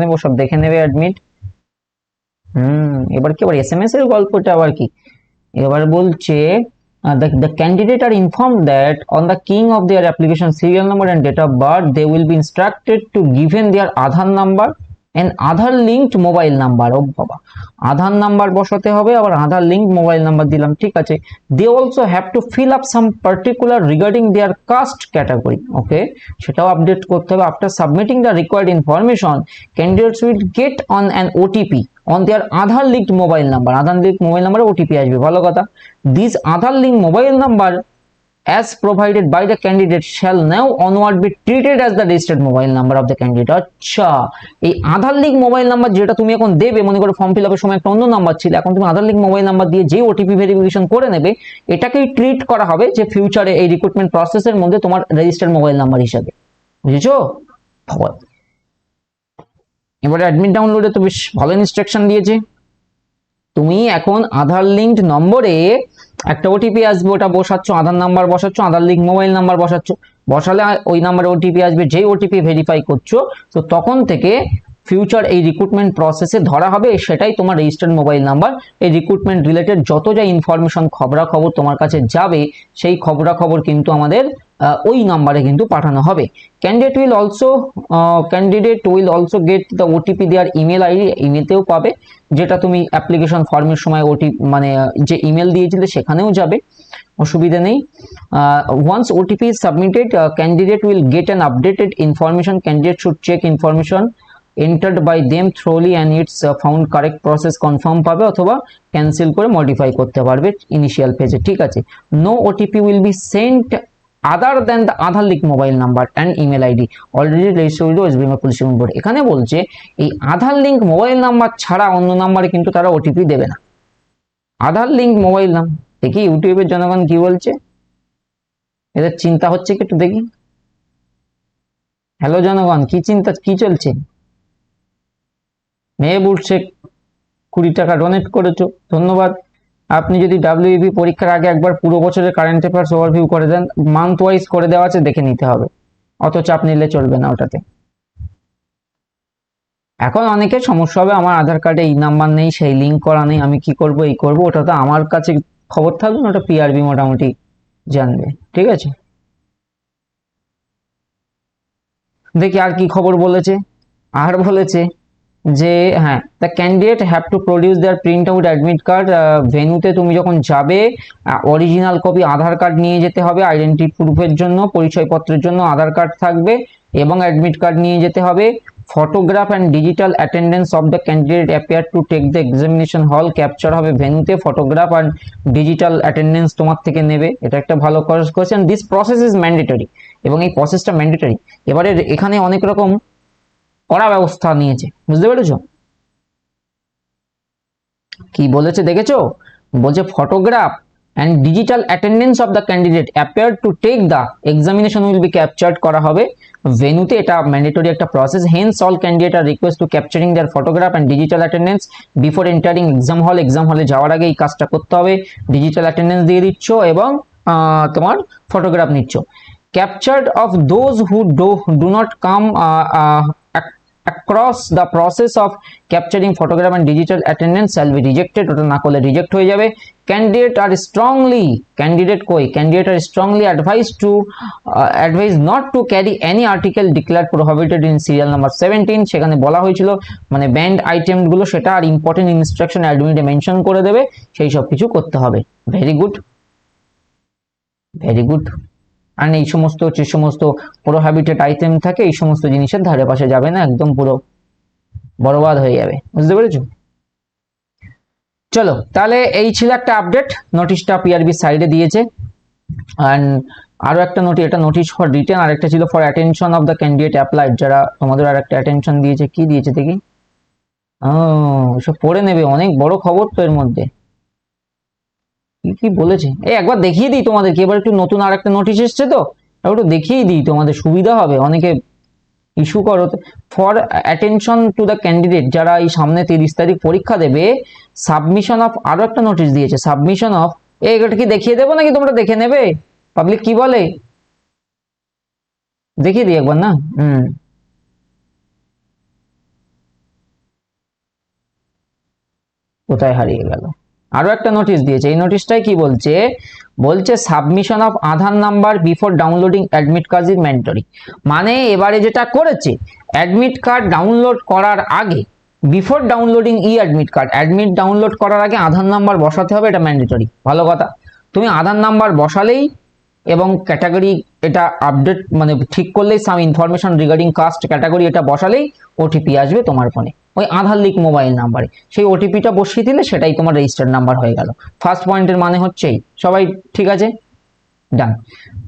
নেব সব দেখে নেবে অ্যাডমিট হুম এবার কি আবার এস এম এস এর গল্পটা আবার কি এবার বলছে uh, the, the candidate are informed that on the keying of their application serial number and date of birth they will be instructed to given their Aadhaar number and Aadhaar linked mobile number ও বাবা Aadhaar number বসাতে হবে, আবার আধার link mobile number দিলাম, ঠিক আছে? They also have to fill up some particular regarding their caste category okay সেটাও update করতে হবে। After submitting the required information candidates will get on an OTP on their Aadhaar linked mobile number Aadhaar link mobile নাম্বারে OTP আসবে, ভালো কথা। This Aadhaar link mobile number as provided by the candidate shall now onward be treated as the registered mobile number of the candidate. আচ্ছা এই আধার link mobile number যেটা তুমি এখন দেবে, মনে করো ফর্ম ফিল আপের সময় একটা অন্য নাম্বার ছিল, এখন তুমি আধার লিঙ্ক মোবাইল নাম্বার দিয়ে যে ওটিপি ভেরিফিকেশন করে নেবে, এটাকেই ট্রিট করা হবে যে ফিউচারে এই রিক্রুটমেন্ট প্রসেসের মধ্যে তোমার রেজিস্টার্ড মোবাইল নাম্বার হিসাবে। বুঝেছ? এবারে অ্যাডমিট ডাউনলোডে তো বেশ ভালো ইনস্ট্রাকশন দিয়েছে। তুমি এখন আধার লিঙ্কড নম্বরে একটা ওটিপি আসবে, ওটা বসাচ্ছ, আধার নাম্বার বসাচ্ছ, আধার লিঙ্ক মোবাইল নাম্বার বসাচ্ছ। বসালে ওই নাম্বারে ওটিপি আসবে, যেই ওটিপি ভেরিফাই করছ, তো তখন থেকে ফিউচার এই রিক্রুটমেন্ট প্রসেসে ধরা হবে, সেটাই তোমার রেজিস্টার্ড মোবাইল নাম্বার এই রিক্রুটমেন্ট রিলেটেড যত যা ইনফরমেশন খবরাখবর তোমার কাছে যাবে, সেই খবরাখবর কিন্তু আমাদের ওই নাম্বারে কিন্তু পাঠানো হবে। Candidate will also candidate will also get the OTP their email ID ইমেলতেও পাবে, যেটা তুমি অ্যাপ্লিকেশন ফর্মের সময় ওটি মানে যে ইমেল দিয়েছিলে সেখানেও যাবে, অসুবিধা নেই। Once OTP is submitted candidate will get an updated information candidate should check information entered by them thoroughly and it's found correct process confirm পাবে অথবা ক্যান্সেল করে মডিফাই করতে পারবে ইনিশিয়াল ফেজে ঠিক আছে? No OTP will be sent other than the Aadhaar link mobile number and email ID already registered West Bengal police board এখানে বলছে, এই আধার লিঙ্ক মোবাইল নাম্বার ছাড়া অন্য নাম্বারে কিন্তু তারা ওটিপি দেবে না। আধার লিঙ্ক মোবাইল নাম দেখি ইউটিউবের জনগণ কি বলছে? এদের চিন্তা হচ্ছে কি একটু দেখি। হ্যালো জনগণ, কি চিন্তা, কি চলছে? মেহবুব শেখ কুড়ি টাকা ডোনেট করেছ, ধন্যবাদ। আপনি যদি ডাব্লিউবি পরীক্ষার আগে একবার পুরো বছরের কারেন্ট অ্যাফেয়ার্স ওভারভিউ করে দেন মান্থ ওয়াইজ করে দেওয়া আছে, দেখে নিতে হবে। অত চাপ নিলে চলবে না ওটাতে। এখন অনেকের সমস্যা হবে, আমার আধার কার্ডে এই নাম্বার নেই, সেই লিঙ্ক করা নেই, আমি কি করব, এই করব, ওটা তো আমার কাছে খবর থাকবে না, ওটা পিআরবি মোটামুটি জানবে। ঠিক আছে? দেখি আর কি খবর বলেছে, আর বলেছে যে হ্যাঁ the candidate have to produce their print out admit card ভেনুতে তুমি যখন যাবে অরিজিনাল কপি আধার কার্ড নিয়ে যেতে হবে আইডেন্টি প্রুফের জন্য, পরিচয়পত্রের জন্য আধার কার্ড থাকবে এবং অ্যাডমিট কার্ড নিয়ে যেতে হবে। Photograph and digital attendance of the candidate appear to take the examination hall capture হবে ভেনুতে ফটোগ্রাফ অ্যান্ড ডিজিটাল অ্যাটেন্ডেন্স তোমার থেকে নেবে। এটা একটা ভালো question this process is mandatory এবং এই প্রসেসটা ম্যান্ডেটরি এবারে এখানে অনেক রকম কড়া ব্যবস্থা নিয়েছে। বুঝতে পেরেছ? কি বলেছে দেখেছ? বলছে photograph and digital attendance of the candidate appear to take the examination will be captured করা হবে। ভেনুতে এটা ম্যান্ডেটরি একটা process hence all candidate are request to capturing their photograph and digital attendance before entering exam hall exam হলে যাওয়ার আগে এই কাজটা করতে হবে। ডিজিটাল অ্যাটেন্ডেন্স দিয়ে দিচ্ছ এবং তোমার ফটোগ্রাফ নিচ্ছ। Captured of those who do do not come across the process of capturing photograph and digital attendance shall be rejected ওটা না করলে রিজেক্ট হয়ে যাবে candidate are strongly candidate কই are strongly advised to uh, advised not to carry any article declared prohibited in serial number 17 সেখানে বলা হয়েছিল মানে ব্যান্ড আইটেমগুলো সেটা আর ইম্পর্টেন্ট ইনস্ট্রাকশন অ্যাডমিটে মেনশন করে দেবে সেই সব কিছু করতে হবে ভেরি গুড ভেরি গুড আর এই সমস্ত যে সমস্ত পুরো প্রোহাবিটেড আইটেম থাকে, এই সমস্ত জিনিসের ধারে পাশে যাবে না, একদম পুরো বরবাদ হয়ে যাবে। বুঝতে পেরেছ? চলো, তাহলে এই ছিল একটা আপডেট নোটিশটা পিআরবি সাইডে দিয়েছে। অ্যান্ড আরও একটা নোটিশ এটা নোটিশ ফর রিটেন আর একটা ছিল for attention of the candidate applied যারা তোমাদের আর একটা অ্যাটেনশন দিয়েছে, কি দিয়েছে দেখি? ও, সব পড়ে নেবে, অনেক বড় খবর তো এর মধ্যে। কি বলেছে? এই একবার দেখিয়ে দিই তোমাদেরকে। এবার একটু নতুন আর একটা নোটিশ এসছে তো? একটু দেখিয়ে দিই, তোমাদের সুবিধা হবে। অনেকে ইস্যু করো। For attention to the candidate যারা এই সামনে তিরিশ তারিখ পরীক্ষা দেবে সাবমিশন অফ আরও একটা নোটিশ দিয়েছে। সাবমিশন অফ এটা কি দেখিয়ে দেবো নাকি তোমরা দেখে নেবে? পাবলিক কি বলে? দেখিয়ে দিই একবার, না? হুম। কোথায় হারিয়ে গেল? আরও একটা নোটিশ দিয়েছে। এই নোটিশটাই কি বলছে? বলছে submission of Aadhaar number before downloading admit card is mandatory মানে এবারে যেটা করেছে অ্যাডমিট কার্ড ডাউনলোড করার আগে before downloading e admit card admit download করার আগে আধার নাম্বার বসাতে হবে, এটা ম্যান্ডেটরি ভালো কথা। তুমি আধার নাম্বার বসালেই এবং ক্যাটাগরি এটা আপডেট মানে ঠিক করলেই some information regarding caste category এটা বসালেই ওটিপি আসবে তোমার ফোনে ওই আধার লিঙ্ক মোবাইল নাম্বারে সেই ওটিপিটা বসিয়ে দিলে সেটাই তোমার রেজিস্টার্ড নাম্বার হয়ে গেল। ফার্স্ট পয়েন্টের মানে হচ্ছে সবাই ঠিক আছে? Done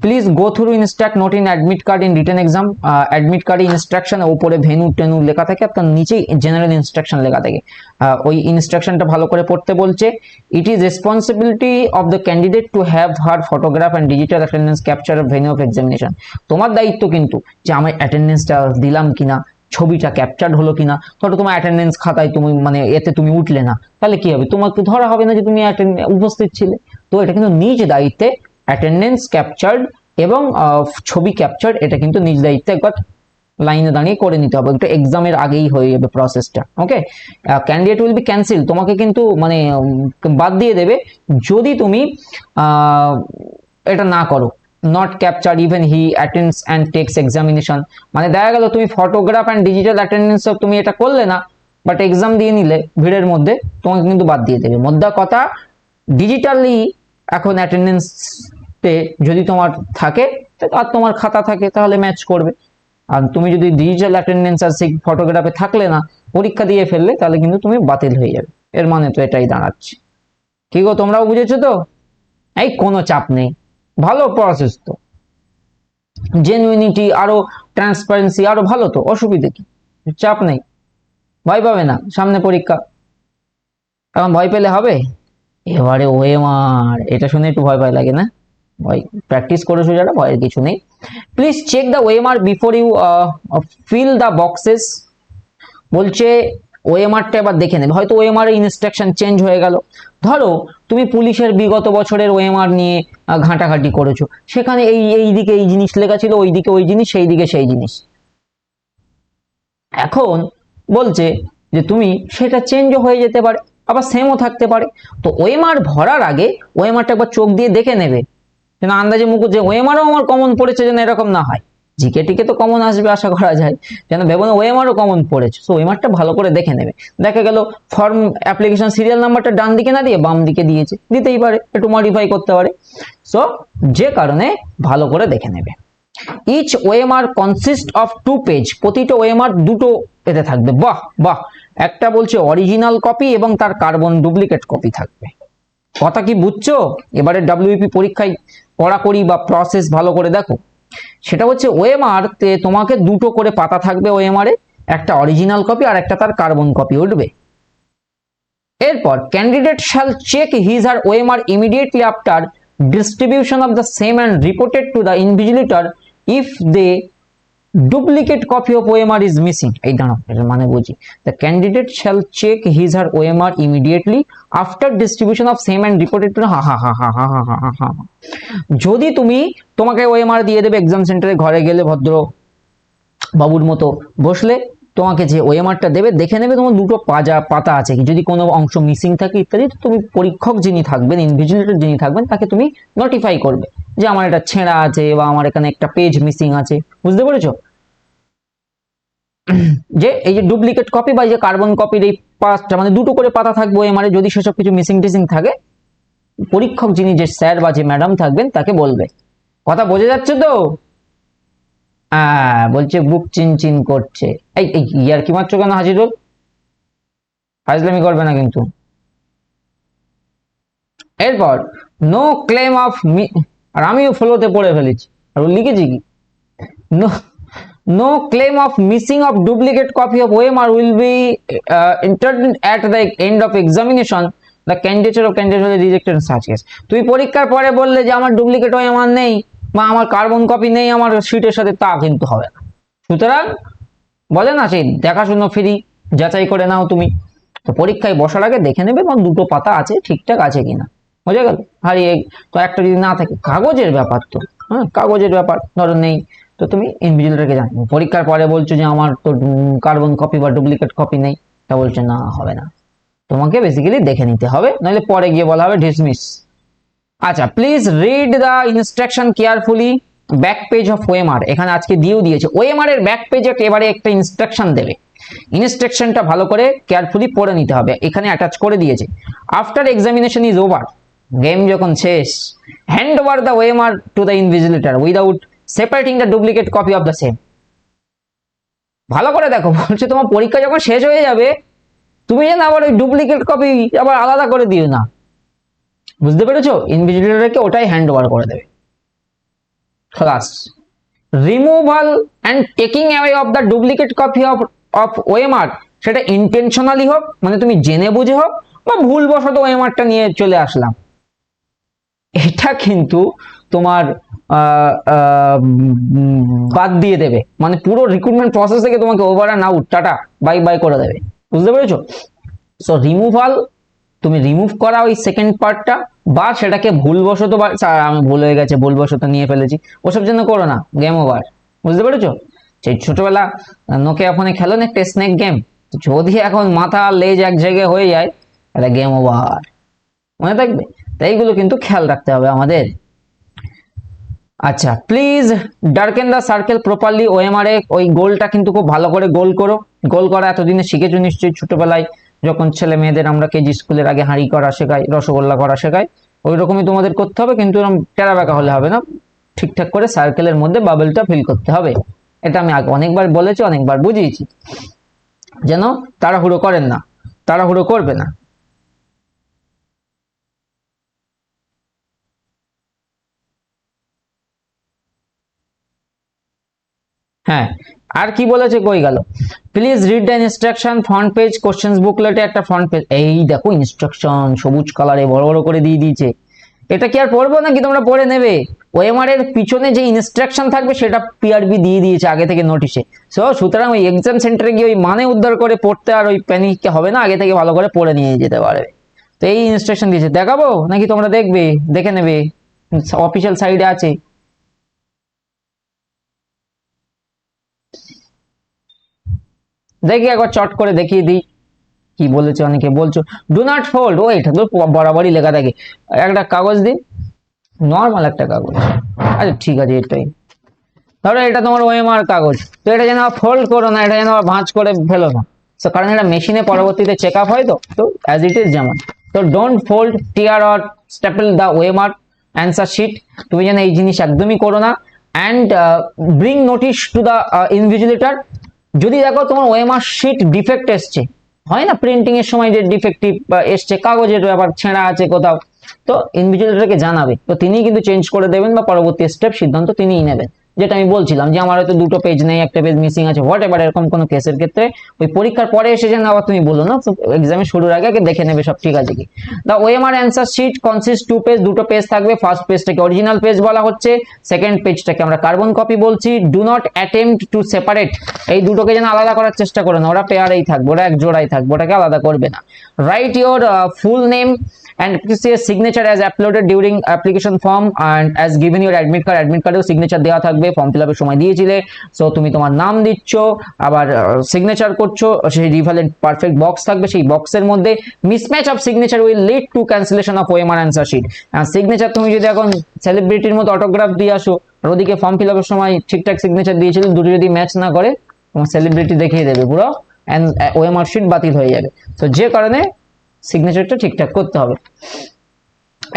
please go through instruct note in admit card in written exam admit কার্ডে ইনস্ট্রাকশন উপরে ভেনু টেনু লেখা থাকে, আপনার নিচেই জেনারেল ইনস্ট্রাকশন লেখা থাকে। ওই ইনস্ট্রাকশনটা ভালো করে পড়তে বলছে। It is responsibility of the candidate to have her photograph and digital attendance capture venue of examination তোমার দায়িত্ব কিন্তু যে আমি অ্যাটেন্ডেন্সটা দিলাম কিনা ছবিটা ক্যাপচার্ড হলো কিনা? ধরো তোমার অ্যাটেন্ডেন্স খাতায় তুমি মানে এতে তুমি উঠলে না, তাহলে কি হবে? তোমাকে ধরা হবে না যে তুমি উপস্থিত ছিলে। তো এটা কিন্তু নিজ দায়িত্বে অ্যাটেন্ডেন্স ক্যাপচার্ড এবং ছবি ক্যাপচার্ড এটা কিন্তু নিজ দায়িত্বে একবার লাইনে দাঁড়িয়ে করে নিতে হবে। একটু এক্সামের আগেই হয়ে যাবে প্রসেসটা okay candidate will be cancel তোমাকে কিন্তু মানে বাদ দিয়ে দেবে। যদি তুমি এটা না করো not capture even he attends and takes examination মানে দেখা গেল তুমি ফটোগ্রাফ অ্যান্ড ডিজিটাল অ্যাটেন্ডেন্স তুমি এটা করলে না বাট এক্সাম দিয়ে নিলে ভিড়ের মধ্যে, তোমাকে কিন্তু বাদ দিয়ে দেবে। মোদ্দা কথা ডিজিটালি এখন অ্যাটেন্ডেন্সতে যদি তোমার থাকে আর তোমার খাতা থাকে, তাহলে ম্যাচ করবে। আর তুমি যদি ডিজিটাল অ্যাটেন্ডেন্স আর সেই ফটোগ্রাফে থাকলে না, পরীক্ষা দিয়ে ফেললে, তাহলে কিন্তু তুমি বাতিল হয়ে যাবে। এর মানে তো এটাই দাঁড়াচ্ছে। কি গো, তোমরাও বুঝেছ তো? এই কোনো চাপ নেই। ভালো প্রসেস তো। জেনুইনিটি আরও ট্রান্সপারেন্সি আরও ভালো তো, অসুবিধে কি? চাপ নেই। ভয় পাবে না, সামনে পরীক্ষা। এখন ভয় পেলে হবে? এবারে ওএমআর এটা শুনে একটু ভয় ভয় লাগে না? ভয় প্র্যাকটিস করেছ যারা, ভয়ের কিছু নেই। Please check the OMR before you fill the boxes বলছে ওএমআরটা এবার দেখে নেবে। হয়তো ওএমআর ইনস্ট্রাকশন চেঞ্জ হয়ে গেল। ধরো তুমি পুলিশের বিগত বছরের ওএমআর নিয়ে ঘাঁটাঘাঁটি করেছ। সেখানে এই এই দিকে এই জিনিস লেখা ছিল, ওই দিকে ওই জিনিস, সেই দিকে সেই জিনিস। এখন বলছে যে তুমি সেটা চেঞ্জও হয়ে যেতে পারে, আবার সেমও থাকতে পারে। তো ওএমআর ভরার আগে ওএমআরটা একবার চোখ দিয়ে দেখে নেবে। যেন আন্দাজে মুখ যে ওএমআরও আমার কমন পড়েছে যেন এরকম না হয়। জিকে টিকে তো কমন আসবে, আশা করা যায়। যেন ভেবো না ওএমআরও কমন পড়েছে। সো ওএমআরটা ভালো করে দেখে নেবে। দেখা গেল ফর্ম অ্যাপ্লিকেশন সিরিয়াল নাম্বারটা ডান দিকে না দিয়ে বাম দিকে দিয়েছে। দিতেই পারে, একটু মডিফাই করতে পারে। সো যে কারণে ভালো করে দেখে নেবে। Each OMR consist of two page প্রতিটা ওএমআর দুটো এতে থাকবে। বাহ বাহ। একটা বলছে অরিজিনাল কপি এবং তার কার্বন ডুপ্লিকেট কপি থাকবে। কথা কি বুঝছ? এবারে ডাব্লিউপি পরীক্ষায় কড়াকড়ি বা প্রসেস ভালো করে দেখো। সেটা হচ্ছে ওএমআর তে তোমাকে দুটো করে পাতা থাকবে ওএমআর একটা অরিজিনাল কপি আর একটা তার কার্বন কপি উঠবে। এরপর candidate shall check his her OMR immediately after distribution of the same and reported to the invigilator if the duplicate copy of OMR is missing এই দাঁড়াও এটার মানে বুঝি। The candidate shall check his her OMR immediately after distribution of same and reported to হা হা হা হা হা হা হা হা। যদি তুমি তোমাকে ওএমআর দিয়ে দেবে এক্সাম সেন্টারে ঘরে গেলে ভদ্র বাবুর মতো বসলে, তোমাকে যে ওএমআরটা দেবে, দেখে নেবে তোমার দুটো পাজা পাতা আছে। কি যদি কোনো অংশ মিসিং থাকে ইত্যাদি তুমি পরীক্ষক যিনি থাকবেন ইনভিজিলেটর যিনি থাকবেন, তাকে তুমি নোটিফাই করবে। যে আমার এটা ছেঁড়া আছে বা আমার এখানে একটা পেজ মিসিং আছে। বুঝতে পেরেছ? যে এই যে ডুপ্লিকেট কপি বা যে কার্বন কপির এই পাঁচটা মানে দুটো করে পাতা থাকবে ওএমআর যদি সেসব কিছু মিসিং টিসিং থাকে, পরীক্ষক যিনি যে স্যার বা যে ম্যাডাম থাকবেন তাকে বলবে। কথা বোঝা যাচ্ছে তো? হ্যাঁ বলছে বুক চিন চিন করছে। এই এই ইয়ার কি মাত্র কেন হাজিরুল ফাজলামি করবে না কিন্তু। এরপর নো ক্লেম অফ আর আমিও ফ্লোতে পড়ে ফেলেছি। আর ও লিখেছি কি? No no claim of missing of duplicate copy of ওয়েম OMR will be at the end of examination. The candidature of candidate will be rejected. In তুই পরীক্ষার পরে বললে যে আমার ডুপ্লিকেট ওএমআর নেই বা আমার কার্বন কপি নেই, আমার সিটের সাথে তা কিন্তু হবে না। সুতরাং, বলে না সেই দেখাশুনো ফ্রি যাচাই করে নাও তুমি। তো পরীক্ষায় বসার আগে দেখে নেবে এবং দুটো পাতা আছে, ঠিকঠাক আছে কিনা। বোঝা গেল। হারিয়ে তো একটা যদি না থাকে, কাগজের ব্যাপার তো। হ্যাঁ কাগজের ব্যাপার। ধরো নেই, তো তুমি ইনভিজিলেটরকে জানো। পরীক্ষার পরে বলছো যে আমার তো কার্বন কপি বা ডুপ্লিকেট কপি নেই। তা বলছে, না, হবে না। তোমাকে বেসিক্যালি দেখে নিতে হবে। নাহলে পরে গিয়ে বলা হবে ডিসমিস আচ্ছা please read the instruction carefully back page of OMR এখানে আজকে দিয়েও দিয়েছে। ওএমআর এর ব্যাক পেজে এবারে একটা ইনস্ট্রাকশন দেবে। ইনস্ট্রাকশনটা ভালো করে কেয়ারফুলি পড়ে নিতে হবে। এখানে অ্যাটাচ করে দিয়েছে। After examination is over game যখন শেষ hand over the OMR to the invigilator without separating the duplicate copy of the same ভালো করে দেখো, বলছে তোমার পরীক্ষা যখন শেষ হয়ে যাবে, তুমি যেন আবার ওই ডুপ্লিকেট কপি আবার আলাদা করে দিও না। বুঝতে পেরেছ? ইনভিজিলেটরকে ওটাই হ্যান্ড ওভার করে দেবে। Class removal and taking away of the duplicate copy of of OMR সেটা ইন্টেনশনালি হোক মানে তুমি জেনে বুঝে হোক, বা ভুলবশত ওএমআরটা নিয়ে চলে আসলাম। এটা কিন্তু তোমার বাদ দিয়ে দেবে। মানে পুরো রিক্রুটমেন্ট প্রসেস থেকে তোমাকে over and out tata bye bye করে দেবে। বুঝতে পেরেছ? সো রিমুভাল তুমি রিমুভ করা ওই সেকেন্ড পার্টটা বা সেটাকে ভুলবশত বা আমি ভুল হয়ে গেছে, ভুলবশত নিয়ে ফেলেছি, ওসব জন্য করো না গেম ওভার বুঝতে পেরেছ? সেই ছোটবেলা নোকে ফোনে খেলো না, একটা স্নেক গেম যদি এখন মাথা লেজ এক জায়গায় হয়ে যায়, তাহলে গেম ওভার মনে থাকবে? এইগুলো কিন্তু খেয়াল রাখতে হবে আমাদের। আচ্ছা please darken the circle properly OMR এ ওই গোলটা কিন্তু খুব ভালো করে গোল করো। গোল করা এতদিনে শিখেছো নিশ্চয়ই ছোটবেলায়, যখন ছেলে মেয়েদের আমরা কেজি স্কুলের আগে হাঁড়ি করা শেখাই, রসগোল্লা করা শেখাই, ওই রকমই তোমাদের করতে হবে, কিন্তু এরকম টেরা বেঁকা হলে হবে না। ঠিকঠাক করে সার্কেলের মধ্যে বাবেলটা ফিল করতে হবে। এটা আমি আগে অনেকবার বলেছি, অনেকবার বুঝিয়েছি। যেন তাড়াহুড়ো করেন না, তাড়াহুড়ো করবে না। হ্যাঁ আর কি বলেছে কই গেল? Please read the instruction front page questions বুকলেটে একটা ফ্রন্ট পেজ এই দেখো ইনস্ট্রাকশন সবুজ কালারে বড় বড় করে দিয়ে দিয়েছে। এটা কি আর পড়ব নাকি তোমরা পড়ে নেবে? ওএমআর এর পিছনে যে ইনস্ট্রাকশন থাকবে, সেটা পিআরবি দিয়ে দিয়েছে আগে থেকে নোটিশে সো সুতরাং ওই এক্সাম সেন্টারে গিয়ে ওই মানে উদ্ধার করে পড়তে আর ওই প্যানিক হবে না, আগে থেকে ভালো করে পড়ে নিয়ে যেতে পারবে। তো এই ইনস্ট্রাকশন দিয়েছে। দেখাবো নাকি তোমরা দেখবে? দেখে নেবে। অফিসিয়াল সাইডে আছে। দেখি একবার চট করে দেখিয়ে দিই। কি বলেছে অনেকে? বলছো ডু নট ফোল্ড ও এটা তো বরাবরই লেখা থাকে। একটা কাগজ দিন নর্মাল একটা কাগজ। আচ্ছা ঠিক আছে, এটাই। ধরো এটা তোমার ওএমআর কাগজ। তো এটা যেন ফোল্ড করো না, এটা যেন আবার ভাঁজ করে ফেলো না। তো কারণ এটা মেশিনে পরবর্তীতে চেক আপ হয় তো তো অ্যাজ ইট ইজ যেমন। তো don't fold tear or staple the OMR answer sheet তুমি যেন এই জিনিস একদমই করো না। And bring notice to the invigilator যদি দেখো তোমার ওএমআর শিট ডিফেক্ট এসছে, হয় না? প্রিন্টিং এর সময় যে ডিফেক্টিভ এসছে, কাগজের ব্যাপার, ছেঁড়া আছে কোথাও, তো ইনভিজিলেটরকে জানাবে। তো তিনি কিন্তু চেঞ্জ করে দেবেন বা পরবর্তী স্টেপ সিদ্ধান্ত তিনিই নেবেন। যেটা আমি বলছিলাম যে আমার হয়তো দুটো পেজ নেই, একটা পেজ মিসিং আছে হোয়াট এভার এরকম কোনো কেসের ক্ষেত্রে ওই পরীক্ষার পরে এসে যেন আবার তুমি বলো না এক্সামের শুরুর আগে আগে দেখে নেবে সব ঠিক আছে কি। The OMR answer sheet consist to page দুটো পেজ থাকবে ফার্স্ট পেজটাকে অরিজিনাল পেজ বলা হচ্ছে সেকেন্ড পেজটাকে আমরা কার্বন কপি বলছি do not attempt to separate এই দুটোকে যেন আলাদা করার চেষ্টা করো না, ওরা পেয়ারেই থাকবে, ওরা এক জোড়াই থাকবে, ওটাকে আলাদা করবে না। Write your full name and PCS signature as uploaded during application form and as given your admit card, admit কার্ডেও সিগনেচার দেওয়া থাকবে ফর্ম ফিল আপের সময় দিয়েছিলে। সো তুমি তোমার নাম দিচ্ছ, আবার সিগনেচার করছ, সেই রিভালেন্ট পারফেক্ট বক্স থাকবে, সেই বক্সের মধ্যে mismatch of signature will lead to cancellation of OMR answer sheet signature তুমি যদি এখন সেলিব্রিটির মতো অটোগ্রাফ দিয়ে আসো, আর ওদিকে ফর্ম ফিল আপের সময় ঠিকঠাক সিগনেচার দিয়েছিল, দুটো যদি ম্যাচ না করে, তোমার সেলিব্রিটি দেখিয়ে দেবে পুরো। ওএমআর শিট বাতিল হয়ে যাবে। তো যে কারণে সিগনেচারটা ঠিকঠাক করতে হবে।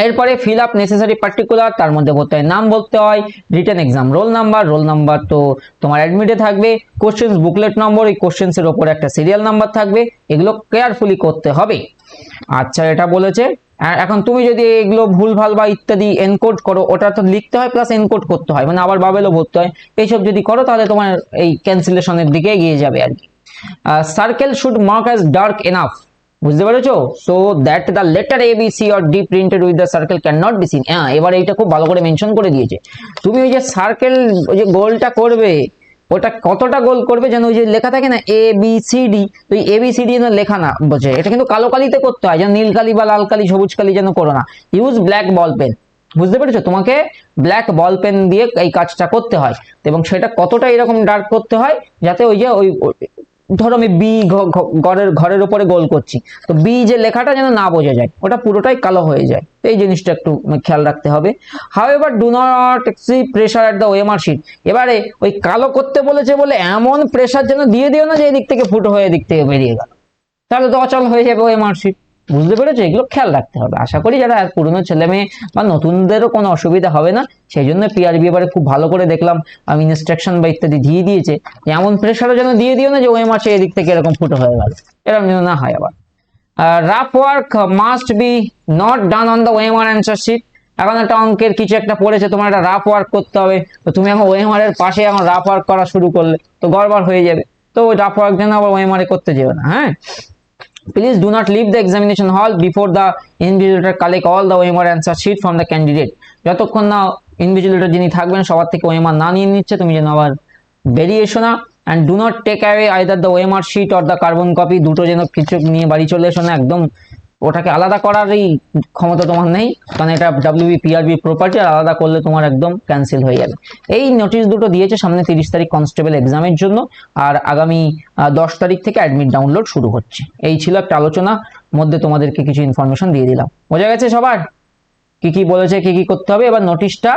এরপরে ফিল আপ নেসেসারি পার্টিকুলার তার মধ্যে বলতে হয় নাম বলতে হয় written exam roll number roll number তো তোমার অ্যাডমিটে থাকবে কোশ্চেন্স বুকলেট নম্বর এই কোশ্চেন্সের ওপরে একটা সিরিয়াল নাম্বার থাকবে, এগুলো কেয়ারফুলি করতে হবে। আচ্ছা এটা বলেছে এখন তুমি যদি এগুলো ভুলভাল বা ইত্যাদি এনকোড করো, ওটা তো লিখতে হয় প্লাস এনকোড করতে হয় মানে আবার বাবেলও ভরতে হয়। এইসব যদি করো, তাহলে তোমার এই ক্যান্সেলেশনের দিকে এগিয়ে যাবে আর কি। Circle should mark as dark enough বুঝতে পেরেছ? So that the letter A B C or D printed with the circle can not be seen হ্যাঁ এবার এইটা খুব ভালো করে মেনশন করে দিয়েছে। তুমি ওই যে সার্কেল ওই যে গোলটা করবে, ওটা কতটা গোল করবে যেন ওই যে লেখা থাকে না? এ বি সি ডি তো এ বি সি ডি যেন লেখা না বোঝে। এটা কিন্তু কালো কালিতে করতে হয়, যেন নীল কালি বা লাল কালি, সবুজ কালি যেন করো না। ইউজ ব্ল্যাক বল পেন বুঝতে পেরেছ? তোমাকে ব্ল্যাক বল পেন দিয়ে এই কাজটা করতে হয়। এবং সেটা কতটা এরকম ডার্ক করতে হয়, যাতে ওই যে ওই ধরো আমি বি ঘরের ঘরের উপরে গোল করছি, তো বি যে লেখাটা যেন না বোঝা যায়, ওটা পুরোটাই কালো হয়ে যায়, তো এই জিনিসটা একটু খেয়াল রাখতে হবে। হাউ এবার do not see pressure at the OMR sheet এবারে ওই কালো করতে বলেছে বলে এমন প্রেশার যেন দিয়ে দিও না যে এদিক থেকে ফুটো হয়ে এদিক থেকে বেরিয়ে গেল। তাহলে তো অচল হয়ে যাবে ওয়েমার শিট বুঝতে পেরেছ? এগুলো খেয়াল রাখতে হবে। আশা করি যারা পুরনো ছেলে মেয়ে বা নতুনদেরও কোনো অসুবিধা হবে না। সেই জন্য পিআরবি এবারে খুব ভালো করে দেখলাম। আমি ইনস্ট্রাকশন বা ইত্যাদি দিয়ে দিয়েছে। এমন প্রেশারও যেন দিয়ে দিও না যে ওএমআর সে এদিক থেকে এরকম ফুটো হয়ে গেল। এরকম যেন না হয় আবার। Rough work must be not done on the OMR answer sheet এখন একটা অঙ্কের কিছু একটা পড়েছে, তোমার একটা রাফ ওয়ার্ক করতে হবে। তো তুমি এখন ওএমআর এর পাশে এখন রাফ ওয়ার্ক করা শুরু করলে, তো গড়বড় হয়ে যাবে। তো ওই রাফ ওয়ার্ক যেন আবার ওএমআর এ করতে যেও না হ্যাঁ? Please do not leave the examination hall before the invigilator collect all the OMR answer sheet from the candidate. যতক্ষণ না ইনভিজিলেটর যিনি থাকবেন, সবার থেকে ওএমআর না নিয়ে নিচ্ছে, তুমি যেন আবার বেরিয়ে এসো না। And do not take away either the OMR sheet or the carbon copy দুটো যেন কিছু নিয়ে বাড়ি চলে এসো না, একদম ওটাকে আলাদা করারই ক্ষমতা তোমার নেই। কারণ এটা ডাব্লিউবি পিআরবি প্রপার্টি আর আলাদা করলে তোমার একদম ক্যান্সেল হয়ে যাবে। এই নোটিশ দুটো দিয়েছে সামনে তিরিশ তারিখ কনস্টেবল এক্সামের জন্য। আর আগামী দশ তারিখ থেকে অ্যাডমিট ডাউনলোড শুরু হচ্ছে। এই ছিল একটা আলোচনা, মধ্যে তোমাদেরকে কিছু ইনফরমেশন দিয়ে দিলাম। বোঝা গেছে সবার? কি কি বলেছে, কি কি করতে হবে? এবার নোটিশটা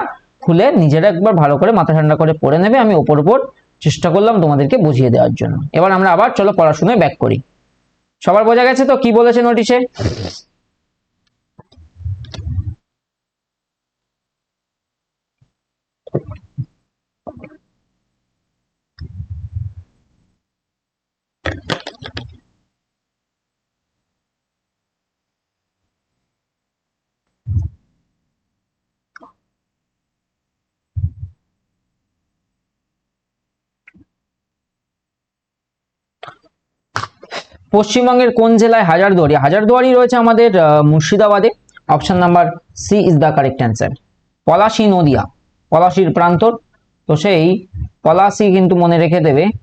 খুলে নিজেরা একবার ভালো করে মাথা ঠান্ডা করে পড়ে নেবে। আমি ওপর ওপর চেষ্টা করলাম তোমাদেরকে বুঝিয়ে দেওয়ার জন্য। এবার আমরা আবার, চলো পড়াশোনায় ব্যাক করি। সবার বোঝা গেছে তো? কি বলেছে নোটিশে পশ্চিমবঙ্গের কোন জেলায় হাজারদুয়ারি? হাজারদুয়ারি রয়েছে আমাদের মুর্শিদাবাদে। Option number C is the correct answer Palashi Nadia, পলাশির প্রান্তর। তো সেই পলাশি কিন্তু মনে রেখে দেবে